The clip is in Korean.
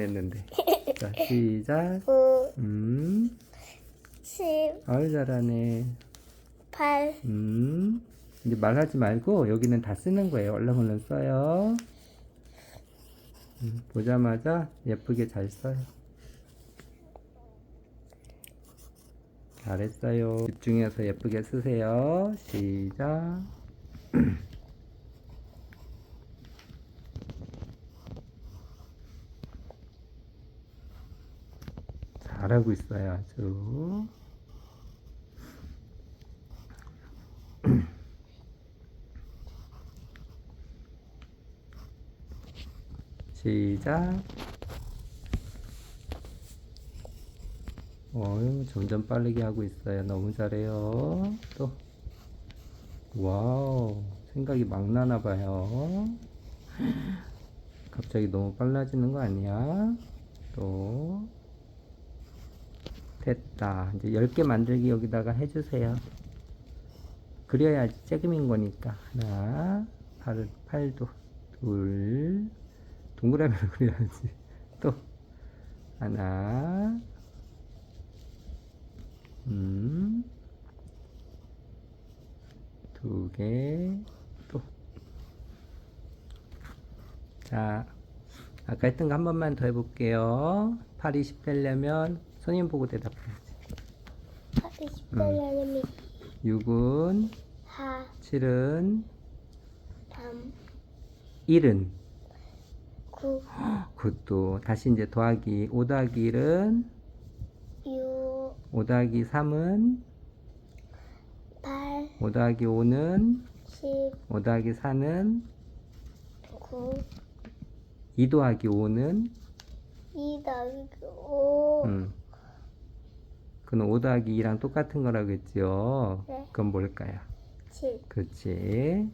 했는데. 자, 시작. 9, 음, 10, 아유, 잘하네. 8, 음, 이제 말하지 말고 여기는 다 쓰는 거예요. 얼른 얼른 써요. 음, 보자마자 예쁘게 잘 써요. 잘했어요. 집중해서 예쁘게 쓰세요. 시작. 잘하고 있어요, 아주. 시작. 어유 점점 빠르게 하고 있어요. 너무 잘해요. 또. 와우. 생각이 막 나나 봐요. 갑자기 너무 빨라지는 거 아니야? 또. 됐다. 이제 10개 만들기 여기다가 해주세요. 그려야지 쬐금인 거니까. 하나, 팔, 팔도, 둘, 동그라미로 그려야지. 또, 하나, 음, 두 개, 또. 자, 아까 했던 거 한 번만 더 해볼게요. 8이 10 되려면 선임 보고 대답해야지. 8, 10, 8, 6은, 4, 7은, 3, 1은. 9, 그것도. 다시 이제 더하기 5 더하기 1은? 6, 5 더하기 3은? 8, 5 더하기 5는? 10, 5 더하기 4는? 9, 2 더하기 5는? 2 더하기 5, 음. 그건 5 더하기 2랑 똑같은 거라고 했죠. 네. 그건 뭘까요? 7, 그렇지.